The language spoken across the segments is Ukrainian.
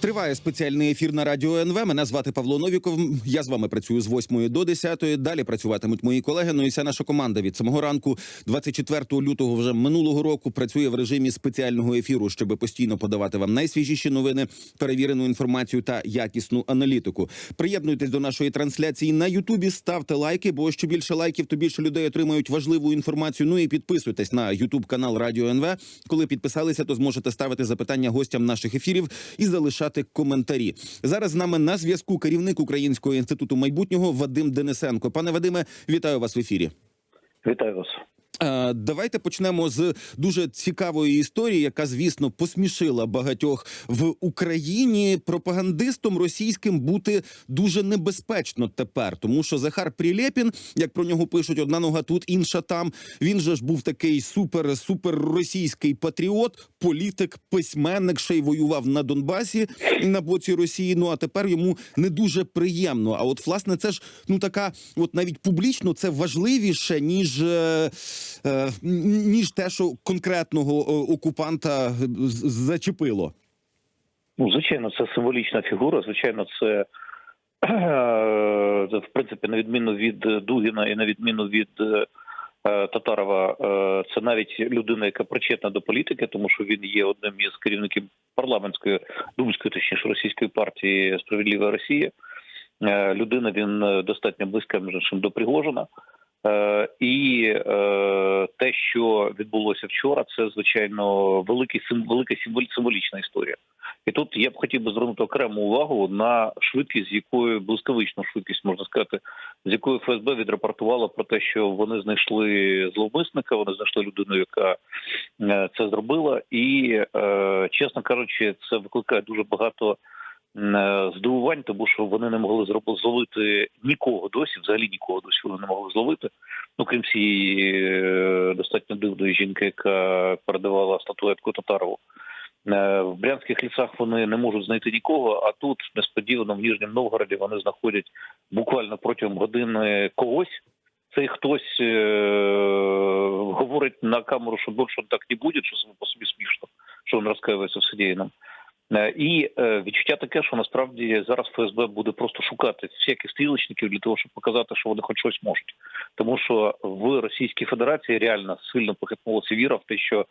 Триває спеціальний ефір на радіо НВ. Мене звати Павло Новіков. Я з вами працюю з 8 до 10. Далі працюватимуть мої колеги. Ну і вся наша команда від самого ранку, 24 лютого, вже минулого року, працює в режимі спеціального ефіру, щоб постійно подавати вам найсвіжіші новини, перевірену інформацію та якісну аналітику. Приєднуйтесь до нашої трансляції на Ютубі. Ставте лайки, бо що більше лайків, то більше людей отримають важливу інформацію. Ну і підписуйтесь на Ютуб канал Радіо НВ. Коли підписалися, то зможете ставити запитання гостям наших ефірів і залишати коментарі. Зараз з нами на зв'язку керівник Українського інституту майбутнього Вадим Денисенко. Пане Вадиме, вітаю вас в ефірі. Вітаю вас. Е, Давайте почнемо з дуже цікавої історії, яка, звісно, посмішила багатьох в Україні. Пропагандистом російським бути дуже небезпечно тепер, тому що Захар Прилєпін, як про нього пишуть, одна нога тут, інша там. Він же ж був такий супер супер російський патріот, політик, письменник, ще й воював на Донбасі на боці Росії. Ну а тепер йому не дуже приємно. А от власне це ж ну така, от навіть публічно це важливіше ніж. Е, е, ніж те, що конкретного е, окупанта зачепило. Ну, звичайно, це символічна фігура. Звичайно, це е, в принципі на відміну від Дугіна і на відміну від е, Татарова, е, це навіть людина, яка причетна до політики, тому що він є одним із керівників парламентської думської, точніше російської партії Справедлива Росія. Е, Людина він е, достатньо близька між іншим до Пригожина. Е, І е, те, що відбулося вчора, це звичайно великий велика символ- символічна історія. І тут я б хотів би звернути окрему увагу на швидкість, з якою блискавичну швидкість можна сказати, з якою ФСБ відрапортувала про те, що вони знайшли зловмисника, вони знайшли людину, яка е, це зробила, і чесно кажучи, це викликає дуже багато здивувань, тому що вони не могли зловити нікого досі, взагалі нікого досі вони не могли зловити. Ну крім цієї е, достатньо дивної жінки, яка передавала статуетку Татарову. Е, В брянських лісах вони не можуть знайти нікого, а тут несподівано в Ніжньому Новгороді вони знаходять буквально протягом години когось. Цей хтось е, говорить на камеру, що більше так не буде, що само по собі смішно, що він розкаюється в содіяному. Е, І е, відчуття таке, що насправді зараз ФСБ буде просто шукати всяких стрілочників для того, щоб показати, що вони хоч щось можуть. Тому що в Російській Федерації реально сильно похитнулася віра в те, що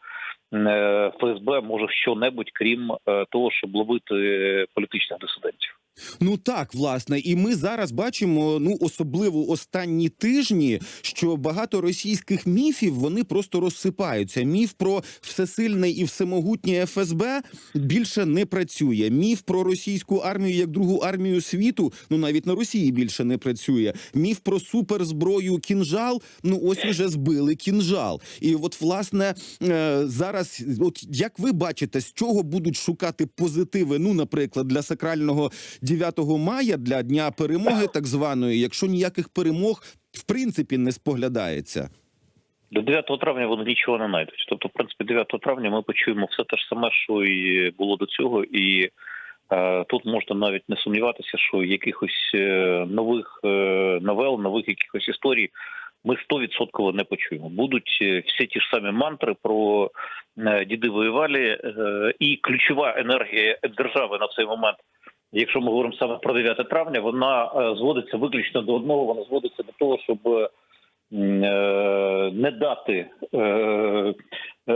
е, ФСБ може що-небудь, крім того, щоб ловити політичних дисидентів. Ну так, власне, і ми зараз бачимо, ну особливо останні тижні, що багато російських міфів вони просто розсипаються. Міф про всесильне і всемогутнє ФСБ більше не працює. Міф про російську армію як другу армію світу, ну навіть на Росії більше не працює. Міф про суперзброю кінжал. Ну ось уже збили кінжал. І от власне е, зараз, от як ви бачите, з чого будуть шукати позитиви? Ну, наприклад, для сакрального 9 мая, для дня перемоги, так званої, якщо ніяких перемог в принципі не споглядається. До 9 травня вони нічого не знайдуть. Тобто, в принципі, 9 травня ми почуємо все те ж саме, що і було до цього, і е, тут можна навіть не сумніватися, що якихось е, нових е, новел, нових якихось історій ми 100% не почуємо. Будуть е, всі ті ж самі мантри про е, діди воювалі, е, і ключова енергія держави на цей момент. Якщо ми говоримо саме про 9 травня, вона е, зводиться виключно до одного. Вона зводиться до того, щоб е, не дати е,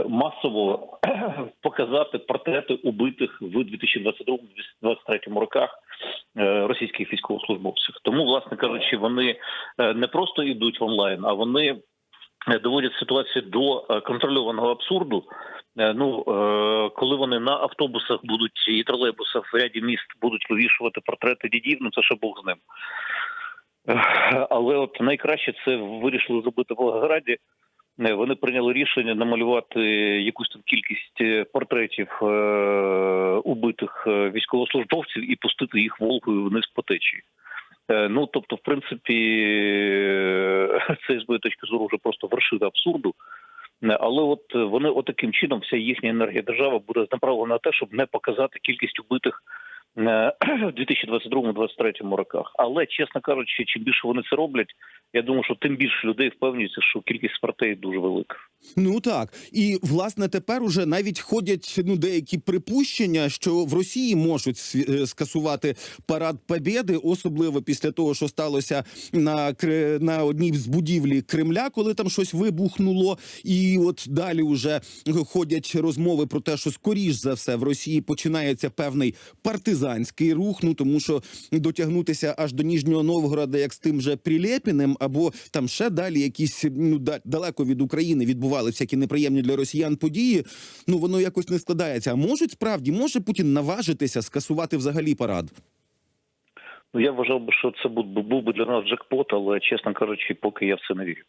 масово показати портрети убитих в 2022-2023 роках російських військовослужбовців. Тому, власне кажучи, вони не просто йдуть в онлайн, а вони доводять ситуацію до е, контрольованого абсурду. Е, Ну е, коли вони на автобусах будуть і тролейбусах в ряді міст будуть вивішувати портрети дідів, ну це ще Бог з ним. Е, Але от найкраще це вирішили зробити в Волгограді. Е, Вони прийняли рішення намалювати якусь там кількість е, портретів е, убитих е, військовослужбовців і пустити їх Волгою вниз по течії. Е, Ну тобто, в принципі, е, це з моєї точки зору вже просто вершина абсурду. Е, Але от вони отаким чином, вся їхня енергія держави буде направлена на те, щоб не показати кількість убитих в 2022-2023 роках. Але, чесно кажучи, чим більше вони це роблять, я думаю, що тим більше людей впевнюється, що кількість смертей дуже велика. Ну так і власне тепер уже навіть ходять ну деякі припущення, що в Росії можуть е, скасувати парад Побєди, особливо після того, що сталося на на одній з будівлі Кремля, коли там щось вибухнуло. І от далі вже ходять розмови про те, що скоріш за все в Росії починається певний партизанський рух. Ну тому що дотягнутися аж до Ніжнього Новгорода, як з тим же Прилєпіним, або там ще далі якісь ну далеко від України відбували всякі неприємні для росіян події. Ну воно якось не складається. А можуть справді може Путін наважитися скасувати взагалі парад? Ну я вважав би, що це був, би- для нас джекпот, але чесно кажучи, поки я в це не вірю.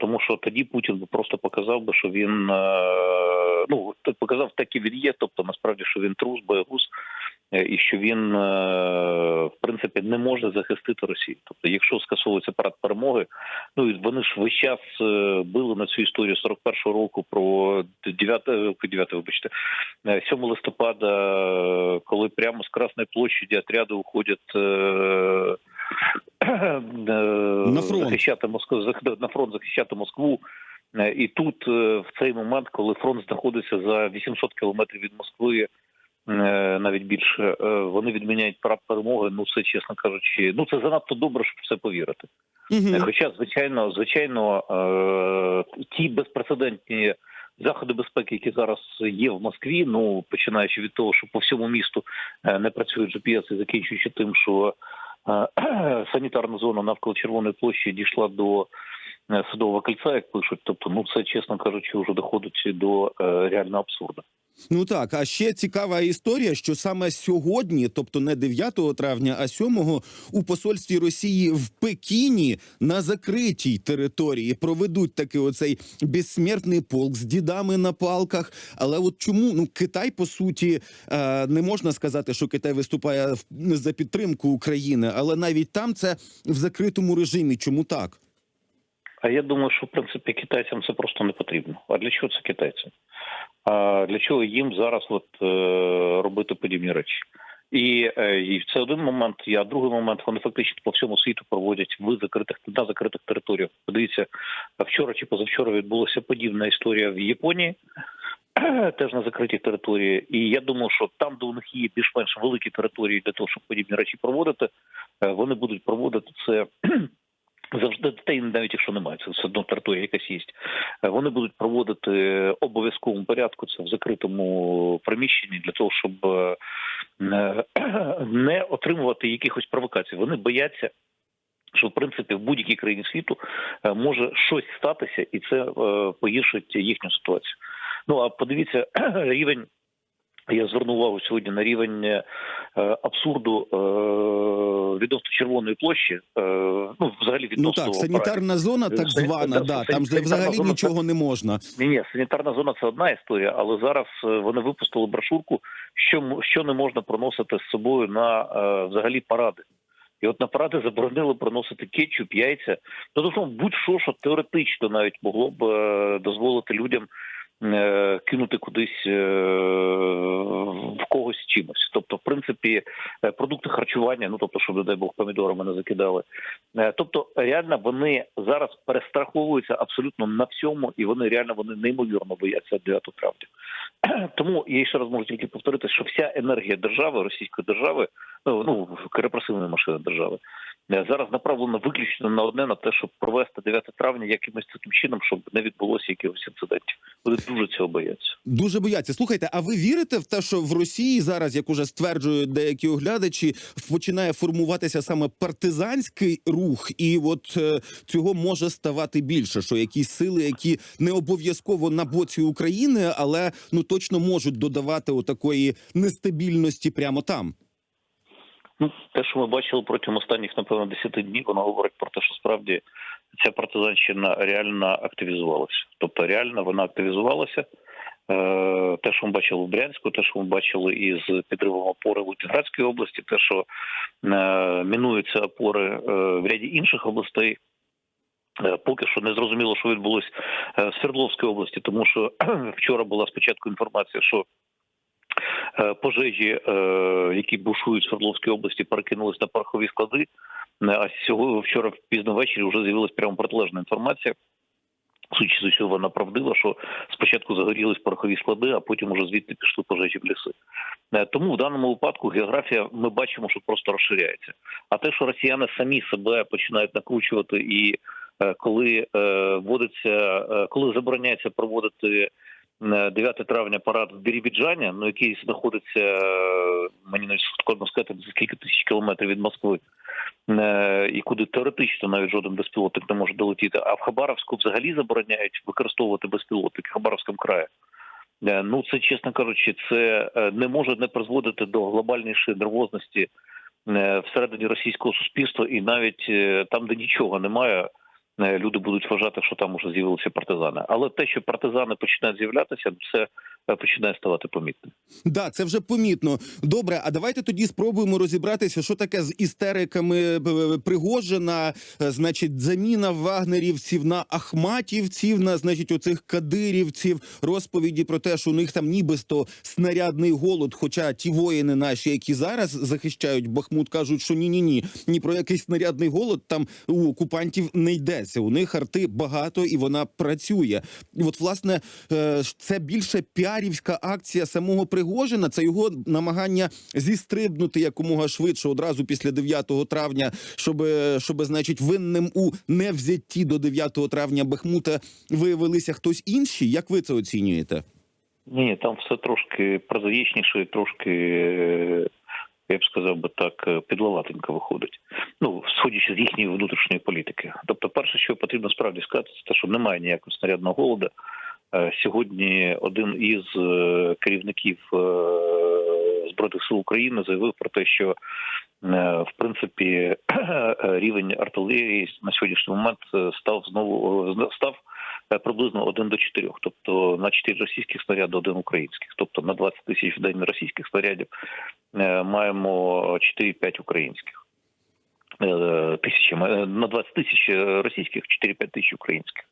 Тому що тоді Путін би просто показав би, що він е, ну показав так і він є, тобто насправді, що він трус, боягуз, і що він е, в принципі не може захистити Росію. Тобто, якщо скасовується парад перемоги, ну і вони ж весь час е, били на цю історію 41-го року про 9, 9 вибачте, е, 7 листопада, е, коли прямо з Красної площаді отряди уходять. е, На фронт. захищати Москву на фронт захищати Москву. Е, І тут е, в цей момент, коли фронт знаходиться за 800 кілометрів від Москви, е, навіть більше, е, вони відміняють парад перемоги. Ну це чесно кажучи, ну це занадто добре, щоб в це повірити. Угу. Хоча, звичайно, звичайно, е, ті безпрецедентні заходи безпеки, які зараз є в Москві, ну починаючи від того, що по всьому місту е, не працює GPS, і закінчуючи тим, що е, санітарна зона навколо Червоної площі дійшла до е, Садового кольця, як пишуть. Тобто, ну це чесно кажучи, вже доходить до е, реального абсурду. Ну так, а ще цікава історія, що саме сьогодні, тобто не 9 травня, а 7 у посольстві Росії в Пекіні на закритій території проведуть таки оцей безсмертний полк з дідами на палках. Але от чому ну Китай по суті е, не можна сказати, що Китай виступає за підтримку України, але навіть там це в закритому режимі. Чому так? А я думаю, що в принципі китайцям це просто не потрібно. А для чого це китайцям? А для чого їм зараз от е, робити подібні речі? І, е, і це один момент. А другий момент вони фактично по всьому світу проводять в закритих на закритих територіях. Подивіться, вчора чи позавчора відбулася подібна історія в Японії. Теж на закритій території, і я думаю, що там, де у них є більш-менш великі території для того, щоб подібні речі проводити, е, вони будуть проводити це завжди дітей, навіть якщо немає, це все одно територія якась є. Е, Вони будуть проводити обов'язковому порядку це в закритому приміщенні для того, щоб е, не- отримувати якихось провокацій. Вони бояться. Що в принципі в будь-якій країні світу е, може щось статися, і це погіршить їхню ситуацію. Ну а подивіться рівень. Я звернув увагу сьогодні на рівень е, абсурду е, відносно червоної площі. Е, ну, взагалі Ну відносно так, парадів. санітарна зона, так звана, да, там взагалі зона, нічого не можна. Ні, ні, санітарна зона це одна історія, але зараз вони випустили брошурку, що що не можна проносити з собою на взагалі паради. І от на паради заборонили проносити кетчуп, яйця. Ну тобто будь-що, що теоретично навіть могло б дозволити людям кинути кудись е, в когось чимось. Тобто, в принципі, е, продукти харчування, ну тобто, щоб, не дай Бог, помідорами не закидали. Е, Тобто, реально вони зараз перестраховуються абсолютно на всьому, і вони реально вони неймовірно бояться 9 травня. Тому я ще раз можу тільки повторити, що вся енергія держави, російської держави, ну репресивної машини держави, е, зараз направлена виключно на одне на те, щоб провести 9 травня якимось таким чином, щоб не відбулося якихось інцидентів. Дуже цього бояться. Дуже бояться. Слухайте, а ви вірите в те, що в Росії зараз, як уже стверджують деякі оглядачі, починає формуватися саме партизанський рух, і от е, цього може ставати більше, що якісь сили, які не обов'язково на боці України, але ну точно можуть додавати отакої нестабільності прямо там. Ну, те, що ми бачили протягом останніх, напевно, 10 днів, воно говорить про те, що справді ця партизанщина реально активізувалася. Тобто, реально вона активізувалася. Е, Те, що ми бачили в Брянську, те, що ми бачили із підривом опори в Лунінградській області, те, що е, мінуються опори е, в ряді інших областей. Поки що не зрозуміло, що відбулося е, в Свердловській області, тому що вчора була спочатку інформація, що пожежі, е, які бушують в Свердловській області, перекинулись на порохові склади. Е, А сьогодні вчора пізно ввечері вже з'явилася прямо протилежна інформація. Судячи з усього, вона правдива, що спочатку загорілись порохові склади, а потім уже звідти пішли пожежі в ліси. Е, Тому в даному випадку географія ми бачимо, що просто розширяється. А те, що росіяни самі себе починають накручувати, і е, коли е, вводиться, е, коли забороняється проводити е, 9 травня парад в Бірібіджані, ну який знаходиться е, мені навіть складно сказати за скільки тисяч кілометрів від Москви, е, і куди теоретично навіть жоден безпілотник не може долетіти. А в Хабаровську взагалі забороняють використовувати безпілотники в Хабаровському краї. Е, Ну це чесно кажучи, це е, не може не призводити до глобальнішої нервозності е, всередині російського суспільства, і навіть е, там, де нічого немає, е, люди будуть вважати, що там уже з'явилися партизани. Але те, що партизани починають з'являтися, це е, починає ставати помітним. Да, це вже помітно. Добре, а давайте тоді спробуємо розібратися, що таке з істериками е, е, Пригожина, е, значить, заміна вагнерівців на ахматівців, на значить, оцих кадирівців, розповіді про те, що у них там нібисто снарядний голод. Хоча ті воїни наші, які зараз захищають Бахмут, кажуть, що ні, ні, ні, ні про якийсь снарядний голод там у окупантів не йдеться. У них арти багато і вона працює. І от власне е, це більше піарівська акція самого Пригожина. Це його намагання зістрибнути якомога швидше одразу після 9 травня, щоб, щоб значить, винним у невзятті до 9 травня Бахмута виявилися хтось інший. Як ви це оцінюєте? Ні, там все трошки прозаїчніше, трошки, е, я б сказав би так, е, підловатенько виходить. Ну, сходячи з їхньої внутрішньої політики. Тобто, перше, що потрібно справді сказати, це те, що немає ніякого снарядного голоду. Е, Сьогодні один із е, керівників Збройних сил України заявив про те, що в принципі рівень артилерії на сьогоднішній момент став знову став приблизно 1 до 4. Тобто на 4 російських снаряди, один українських. Тобто на 20 тисяч в день російських снарядів е, маємо 4-5 українських. Е, Тисячі Е, на 20 тисяч російських, 4-5 тисяч українських.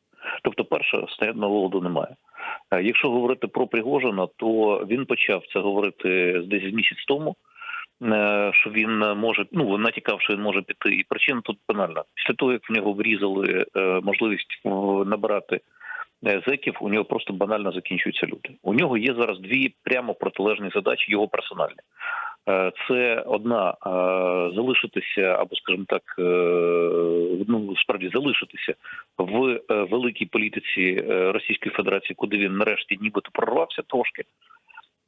Тобто, перше, снарядного голоду немає. Е, Якщо говорити про Пригожина, то він почав це говорити десь місяць тому. Е, Що він може, ну натякав, що він може піти, і причина тут банальна. Після того, як в нього врізали е, можливість набирати е, зеків, у нього просто банально закінчуються люди. У нього є зараз дві прямо протилежні задачі, його персональні. Це одна залишитися, або, скажімо так, ну справді залишитися в великій політиці Російської Федерації, куди він нарешті нібито прорвався трошки.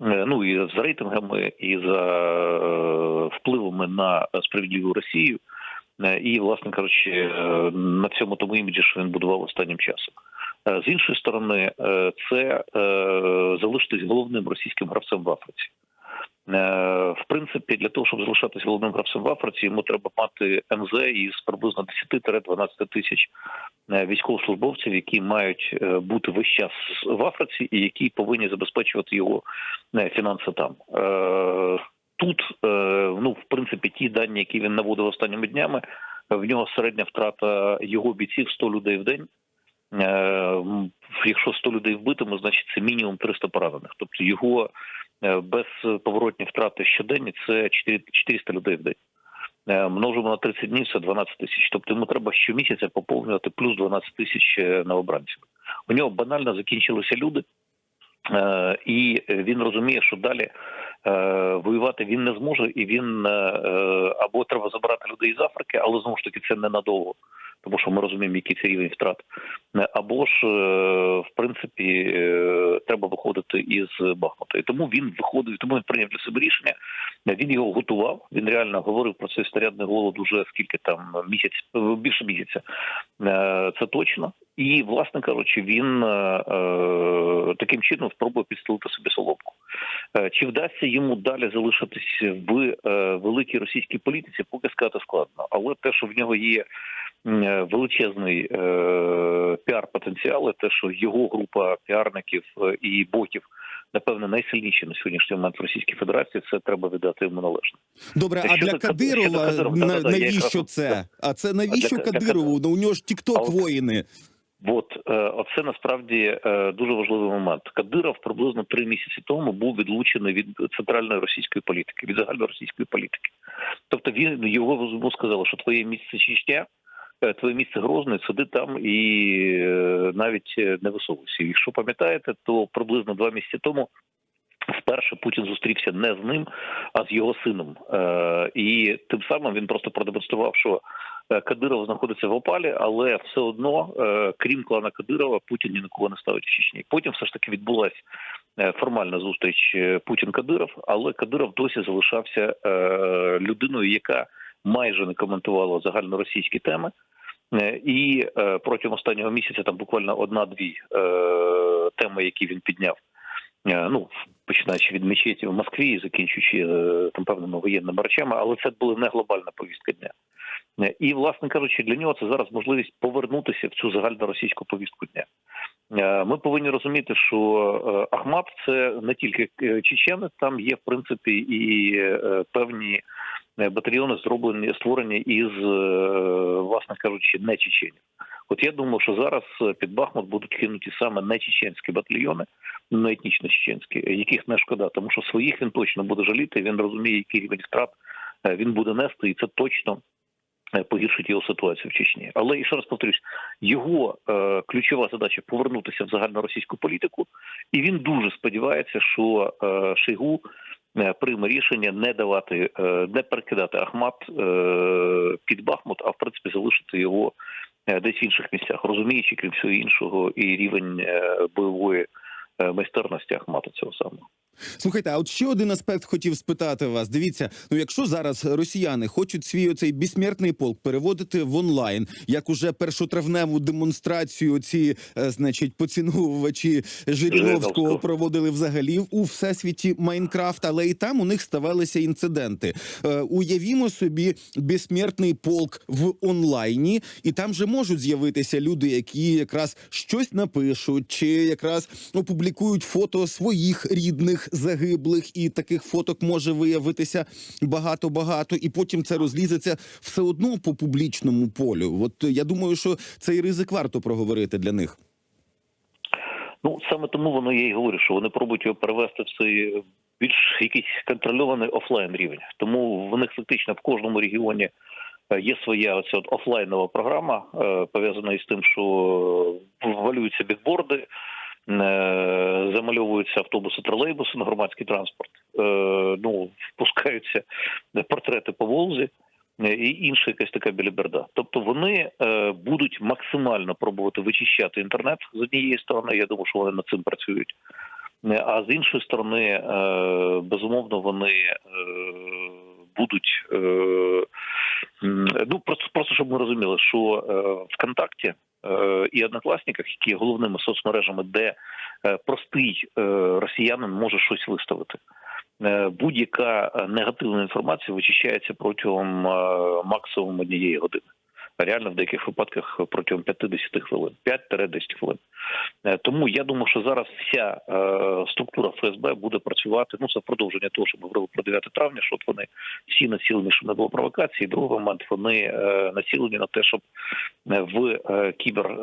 Е, Ну і з рейтингами, і за е, впливами на справедливу Росію, Е, і, власне кажучи, на цьому тому іміджі, що він будував останнім часом. З іншої сторони, це залишитись головним російським гравцем в Африці. Е, В принципі, для того, щоб залишатися головним гравцем в Африці, йому треба мати МЗ із приблизно 10-12 тисяч е, військовослужбовців, які мають е, бути весь час в Африці і які повинні забезпечувати його фінанси там. Тут, ну, в принципі, ті дані, які він наводив останніми днями, в нього середня втрата його бійців 100 людей в день. Якщо 100 людей вбитими, значить це мінімум 300 поранених. Тобто його безповоротні втрати щоденні це 4 400 людей в день. Е, Множимо на 30 днів це 12 тисяч. Тобто йому треба щомісяця поповнювати плюс 12 тисяч е, новобранців. У нього банально закінчилися люди, е, і він розуміє, що далі е, воювати він не зможе, і він е, е, або треба забирати людей з Африки, але знову ж таки це ненадовго, тому що ми розуміємо, який це рівень втрат. Е, Або ж, е, в принципі, е, треба виходити із Бахмута. І тому він виходив, тому він прийняв для себе рішення. Він його готував. Він реально говорив про цей снарядний голод уже скільки там місяць, більше місяця. Це точно. І, власне кажучи, він таким чином спробує підстелити собі соломку. Чи вдасться йому далі залишитись в великій російській політиці, поки сказати складно. Але те, що в нього є величезний е, піар-потенціал, те, що його група піарників е, і ботів. Напевне, найсильніші на сьогоднішній момент в Російській Федерації це треба віддати йому належне. Добре, а для Кадирова на- навіщо якраз- це? А це навіщо для- для Кадирову? Ну у нього ж тікток воїни. От е, оце насправді е, дуже важливий момент. Кадиров приблизно три місяці тому був відлучений від центральної російської політики, від загальноросійської політики. Тобто він його сказали, що твоє місце Чечня, е, твоє місце Грозний, сиди там і е, навіть е, не висовуйся. Якщо пам'ятаєте, то приблизно два місяці тому. Вперше Путін зустрівся не з ним, а з його сином. Е, і тим самим він просто продемонстрував, що е, Кадиров знаходиться в опалі, але все одно, е, крім клана Кадирова, Путін ні на кого не ставить в Чечні. Потім все ж таки відбулася е, формальна зустріч е, Путін-Кадиров, але Кадиров досі залишався е, людиною, яка майже не коментувала загальноросійські теми. Е, І е, протягом останнього місяця там буквально одна-дві е, теми, які він підняв. Ну, починаючи від мечеті в Москві закінчуючи там певними воєнними речами, але це була не глобальна повістка дня. І, власне кажучи, для нього це зараз можливість повернутися в цю загальноросійську повістку дня. Ми повинні розуміти, що Ахмат це не тільки чеченець, там є в принципі і певні батальйони зроблені створені із, е, власне кажучи, не чеченів. От я думаю, що зараз е, під Бахмут будуть кинуті саме не чеченські батальйони, не етнічно чеченські, яких не шкода, тому що своїх він точно буде жаліти. Він розуміє, який рівень втрат е, він буде нести, і це точно е, погіршить його ситуацію в Чечні. Але і ще раз повторюсь, його е, ключова задача повернутися в загальноросійську політику, і він дуже сподівається, що е, Шойгу е, прийме рішення не давати, е, не перекидати Ахмат е, під Бахмут, а в принципі залишити його е, десь в інших місцях, розуміючи, крім всього іншого, і рівень е, бойової е, майстерності Ахмата цього самого. Слухайте, а от ще один аспект хотів спитати вас. Дивіться, ну якщо зараз росіяни хочуть свій оцей безсмертний полк переводити в онлайн, як уже першотравневу демонстрацію, ці е, значить поціновувачі Жириновського Жириновського. проводили взагалі у всесвіті Майнкрафт, але і там у них ставалися інциденти. Е, уявімо собі безсмертний полк в онлайні, і там же можуть з'явитися люди, які якраз щось напишуть, чи якраз опублікують фото своїх рідних загиблих, і таких фоток може виявитися багато багато, і потім це розлізеться все одно по публічному полю. От е, я думаю, що цей ризик варто проговорити для них. Ну саме тому воно я й говорю, що вони пробують його перевести в цей більш якийсь контрольований офлайн рівень. Тому в них фактично в кожному регіоні е, є своя оця от офлайнова програма, е, пов'язана із тим, що валюються бікборди, е, замальовуються автобуси, тролейбуси на громадський транспорт. е, Ну впускаються портрети по Волзі. е, І інша якась така біліберда. Тобто вони е, будуть максимально пробувати вичищати інтернет з однієї сторони. Я думаю, що вони над цим працюють. Е, А з іншої сторони, е, безумовно, вони е, будуть е, ну просто просто щоб ми розуміли, що е, ВКонтакті е, і Однокласниках, які є головними соцмережами, де е, простий е, росіянин може щось виставити. Е, Будь-яка е, негативна інформація вичищається протягом е, максимум однієї години. Реально в деяких випадках протягом 50 хвилин, 5-10 хвилин. Е, Тому я думаю, що зараз вся е, структура ФСБ буде працювати. Ну це продовження того, що ми говорили про 9 травня. Що вони всі націлені, щоб не було провокації. Другий момент вони е, націлені на те, щоб в кібер.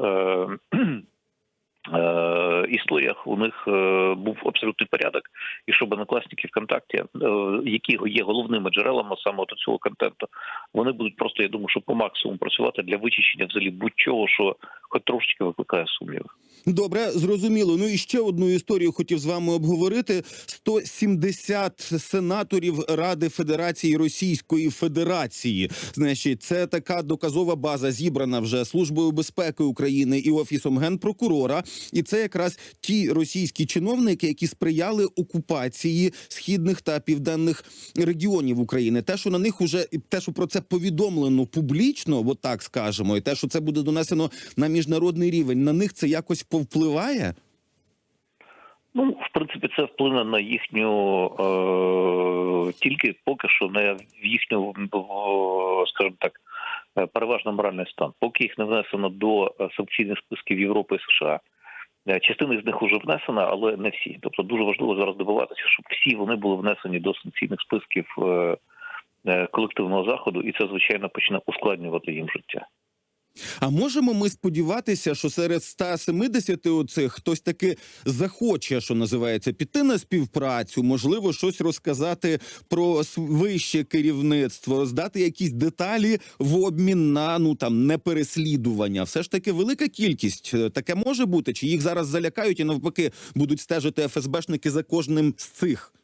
Е, е, Історіях у них е, був абсолютний порядок, і щоб однокласники ВКонтакті, е, які є головними джерелами саме от цього контенту, вони будуть просто, я думаю, що по максимуму працювати для вичищення взагалі будь-чого, що хоч трошечки викликає сумніви. Добре, зрозуміло. Ну і ще одну історію хотів з вами обговорити: 170 сенаторів Ради Федерації Російської Федерації. Значить, це така доказова база, зібрана вже службою безпеки України і офісом генпрокурора. І це якраз ті російські чиновники, які сприяли окупації східних та південних регіонів України. Те, що на них уже те, що про це повідомлено публічно, от так скажемо, і те, що це буде донесено на міжнародний рівень, на них це якось повпливає. Ну, в принципі, це вплине на їхню е, тільки поки що не в їхню, скажімо так, е, переважно моральний стан. Поки їх не внесено до е, санкційних списків Європи і США. Е, Частина з них вже внесена, але не всі. Тобто дуже важливо зараз добиватися, щоб всі вони були внесені до санкційних списків е, е, колективного заходу, і це звичайно почне ускладнювати їм життя. А можемо ми сподіватися, що серед 170 оцих хтось таки захоче, що називається, піти на співпрацю, можливо, щось розказати про вище керівництво, здати якісь деталі в обмін на ну там непереслідування. Все ж таки велика кількість. Е, Таке може бути, чи їх зараз залякають і навпаки будуть стежити ФСБшники за кожним з цих.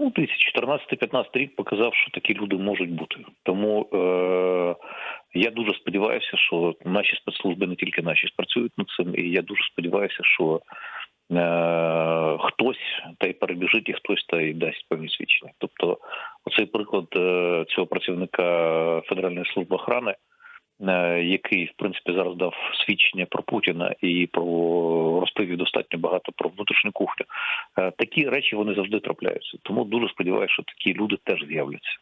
Ну, 2014-15 рік показав, що такі люди можуть бути. Тому е, я дуже сподіваюся, що наші спецслужби не тільки наші спрацюють над цим, і я дуже сподіваюся, що е, хтось та й перебіжить, і хтось та й дасть певні свідчення. Тобто, оцей приклад е, цього працівника Федеральної служби охорони. е, Який в принципі зараз дав свідчення про Путіна і про розповів достатньо багато про внутрішню кухню. Е, Такі речі вони завжди трапляються. Тому дуже сподіваюся, що такі люди теж з'являться.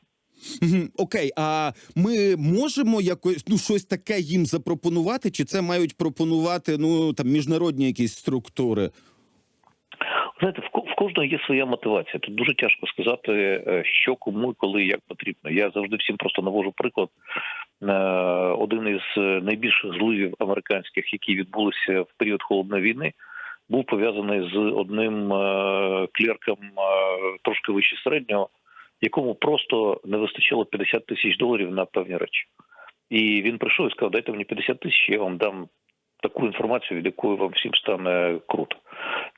Окей, а ми можемо якось ну щось таке їм запропонувати, чи це мають пропонувати ну там міжнародні якісь структури? Знаєте, в кожного є своя мотивація. Тут дуже тяжко сказати, е, що кому, коли, як потрібно. Я завжди всім просто навожу приклад. Е, Один із е, найбільших зливів американських, які відбулися в період холодної війни, був пов'язаний з одним клерком трошки вище середнього, якому просто не вистачило 50 тисяч доларів на певні речі. І він прийшов і сказав: дайте мені 50 тисяч, я вам дам таку інформацію, від якої вам всім стане круто.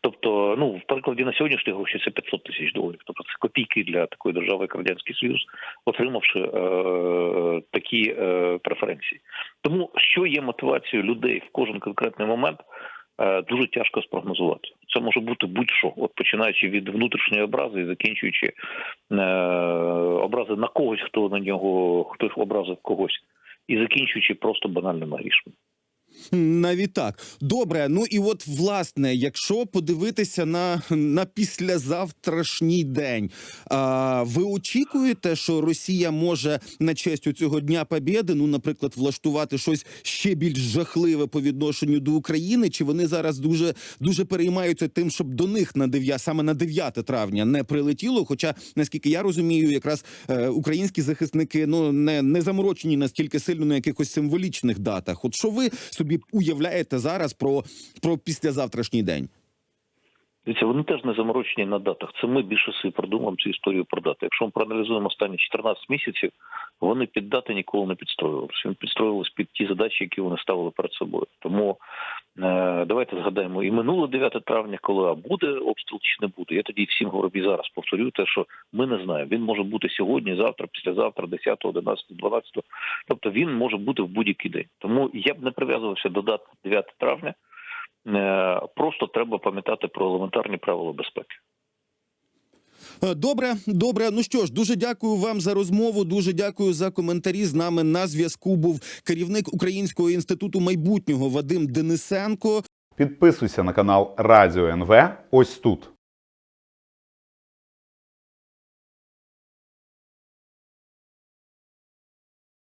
Тобто, ну в перекладі на сьогоднішні гроші це 500 тисяч доларів. Тобто це копійки для такої держави, як радянський союз, отримавши е, такі е, преференції. Тому що є мотивацією людей в кожен конкретний момент. Е, Дуже тяжко спрогнозувати. Це може бути будь-що, от починаючи від внутрішньої образи і закінчуючи е, образи на когось, хто на нього хтось образив когось, і закінчуючи просто банальними грішми. Навіть так. Добре. Ну і от власне, якщо подивитися на, на післязавтрашній день, а, ви очікуєте, що Росія може на честь у цього дня Побєди, ну, наприклад, влаштувати щось ще більш жахливе по відношенню до України? Чи вони зараз дуже дуже переймаються тим, щоб до них на 9, саме на 9 травня не прилетіло? Хоча, наскільки я розумію, якраз е, українські захисники ну не, не заморочені настільки сильно на якихось символічних датах. От що ви собі уявляєте зараз про, про післязавтрашній день? Дивіться, вони теж не заморочені на датах. Це ми більше собі придумаємо цю історію про дати. Якщо ми проаналізуємо останні 14 місяців, вони під дати ніколи не підстроювалися. Вони підстроювалися під ті задачі, які вони ставили перед собою. Тому давайте згадаємо і минуле 9 травня, коли а буде обстріл чи не буде. Я тоді всім говорю і зараз повторюю те, що ми не знаємо. Він може бути сьогодні, завтра, післязавтра, 10, 11, 12. Тобто він може бути в будь-який день. Тому я б не прив'язувався до дат 9 травня. Е, Просто треба пам'ятати про елементарні правила безпеки. Е, Добре, добре. Ну що ж, дуже дякую вам за розмову. Дуже дякую за коментарі. З нами на зв'язку був керівник Українського інституту майбутнього Вадим Денисенко. Підписуйся на канал Радіо НВ ось тут.